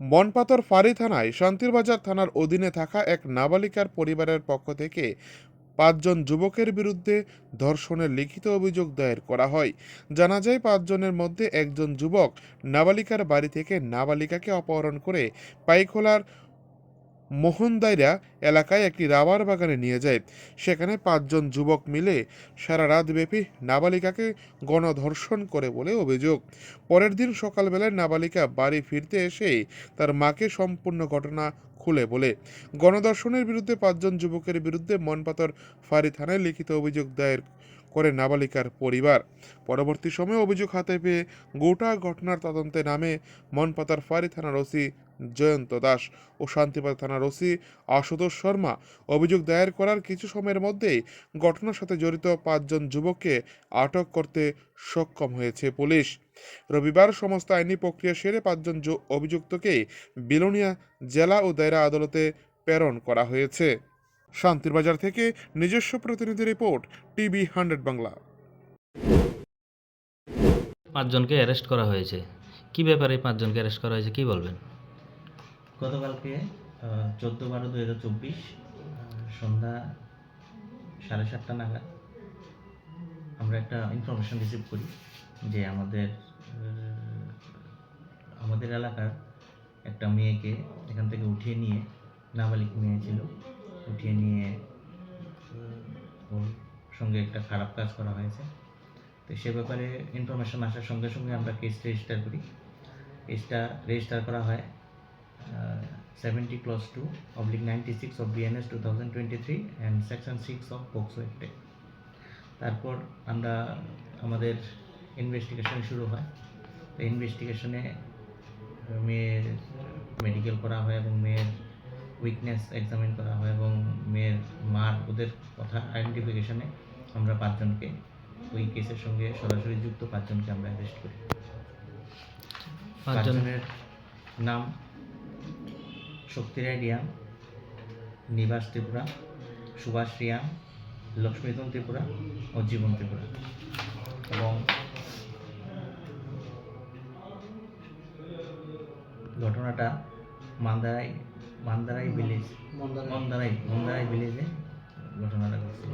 বনপাতর ফাঁড়ি থানায় শান্তিরবাজার থানার অধীনে থাকা এক নাবালিকার পরিবারের পক্ষ থেকে পাঁচজন যুবকের বিরুদ্ধে ধর্ষণের লিখিত অভিযোগ দায়ের করা হয়। জানা যায়, পাঁচজনের মধ্যে একজন যুবক নাবালিকার বাড়ি থেকে নাবালিকাকে অপহরণ করে পাইখোলার মোহনদাইরা এলাকায় একটি রাবার বাগানে নিয়ে যায়। সেখানে পাঁচজন যুবক মিলে সারা রাতব্যাপী নাবালিকাকে গণধর্ষণ করে বলে অভিযোগ। পরের দিন সকালবেলায় নাবালিকা বাড়ি ফিরতে এসেই তার মাকে সম্পূর্ণ ঘটনা খুলে বলে। গণধর্ষণের বিরুদ্ধে পাঁচজন যুবকের বিরুদ্ধে মনপাতর ফাঁড়ি থানায় লিখিত অভিযোগ দায়ের করে নাবালিকার পরিবার। পরবর্তী সময়ে অভিযোগ হাতে পেয়ে গোটা ঘটনার তদন্তে নামে মনপাতার ফাঁড়ি থানার ওসি জয়ন্ত দাস ও শান্তিপাড়া থানার ওসি আশুতোষ শর্মা অভিযোগ দায়ের করার কিছু সময়ের মধ্যেই ঘটনার সাথে জড়িত পাঁচজন যুবককে আটক করতে সক্ষম হয়েছে পুলিশ। রবিবার সমস্ত আইনি প্রক্রিয়া সেরে পাঁচজন অভিযুক্তকে বিলোনিয়া জেলা ও দায়রা আদালতে প্রেরণ করা হয়েছে। শান্তির বাজার থেকে নিজস্ব প্রতিনিধি রিপোর্ট, টিভি হান্ড্রেড বাংলা। পাঁচজনকে অ্যারেস্ট করা হয়েছে। কি ব্যাপারে পাঁচজনকে অ্যারেস্ট করা হয়েছে, কি বলবেন? গতকালকে চোদ্দ বারো দু হাজার চব্বিশ সন্ধ্যা সাড়ে সাতটা নাগাদ আমরা একটা ইনফরমেশন রিসিভ করি যে আমাদের আমাদের এলাকার একটা মেয়েকে এখান থেকে উঠিয়ে নিয়ে নাবালিক মেয়ে ছিল, উঠিয়ে নিয়ে ওর সঙ্গে একটা খারাপ কাজ করা হয়েছে। তো সে ব্যাপারে ইনফরমেশন আসার সঙ্গে সঙ্গে আমরা কেস রেজিস্টার করি। কেসটা রেজিস্টার করা হয় seventy clause two oblique ninety six of BNS two thousand twenty three and section six of POCSO অ্যাক্টে তারপর আমরা আমাদের ইনভেস্টিগেশন শুরু হয়। তো ইনভেস্টিগেশনে মেয়ের মেডিকেল করা হয় এবং মেয়ের উইকনেস এক্সামিন করা হয় এবং মেয়ের মার ওদের কথা আইডেন্টিফিকেশনে আমরা পাঁচজনকে ওই কেসের সঙ্গে সরাসরি যুক্ত পাঁচজনকে আমরা অ্যারেস্ট করি। পাঁচজনের নাম শক্তি রায় রিয়াং নিবাস ত্রিপুরা সুভাষ রিয়াং লক্ষ্মীতন ত্রিপুরা ও জীবন ত্রিপুরা। এবং ঘটনাটা মান্দারাই মান্দারাই ভিলেজ মন্দারাই। মন্দারাই ভিলেজে ঘটনাটা ঘটছিল।